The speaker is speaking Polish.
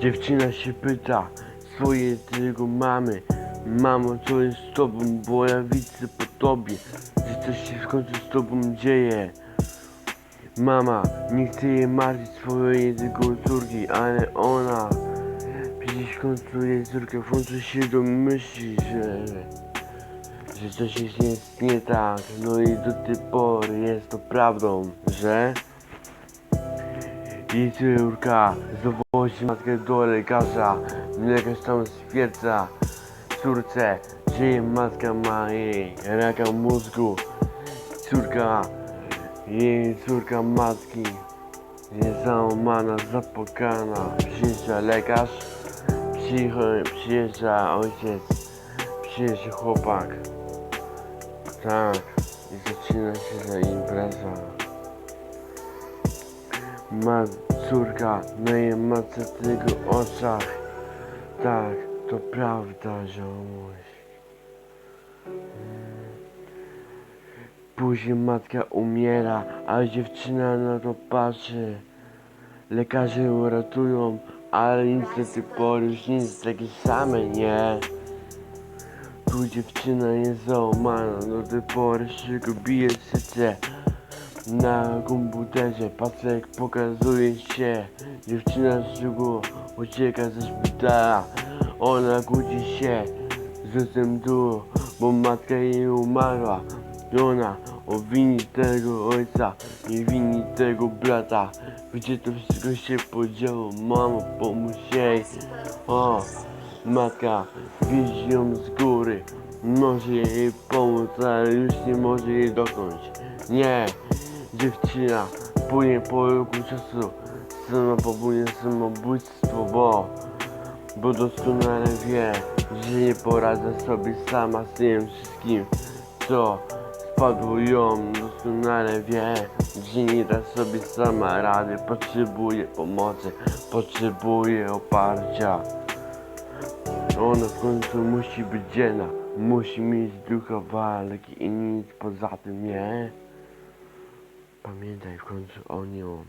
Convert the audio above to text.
Dziewczyna się pyta swojej tylko mamy. Mamo, co jest z tobą, bo ja widzę po tobie Że coś się w końcu z tobą dzieje Mama, nie chce jej martwić swojej tylko córki, ale ona Przecież w końcu jej córka w końcu się domyśli, że Że coś jest nie tak, no i do tej pory jest to prawdą, że i córka zawozi matkę do lekarza. Lekarz tam stwierdza córce, że jej matka ma jej raka mózgu. Córka, jej córka matki jest załamana, zapłakana. Przyjeżdża lekarz, przyjeżdża, ojciec, przyjeżdża chłopak. Tak, i zaczyna się za impreza. Ma córka na jej matce tylko oczach. Tak, to prawda, ziomuś. Później matka umiera, a dziewczyna na to patrzy. Lekarze ją ratują, ale niestety po już nie jest takie same, nie? Tu dziewczyna jest załamana, do tej pory się bije serce na komputerze. Pasek pokazuje się, dziewczyna z żygu ucieka ze szpitala. Ona kłóci się, że jestem tu, bo matka jej umarła. I ona obwini tego ojca i wini tego brata. Gdzie to wszystko się podziało, mamo pomóż jej. O, matka widzi ją z góry. Może jej pomóc, ale już nie może jej dotknąć. Nie, dziewczyna płynie po roku czasu. Sama popełnia samobójstwo, bo bo doskonale wie, że nie poradza sobie sama z tym wszystkim, co spadło ją. Doskonale wie, że nie da sobie sama rady, potrzebuje pomocy, potrzebuje oparcia. Ona w końcu musi być dzielna, musi mieć ducha walki i nic poza tym, nie? Pamiętaj w końcu o nią.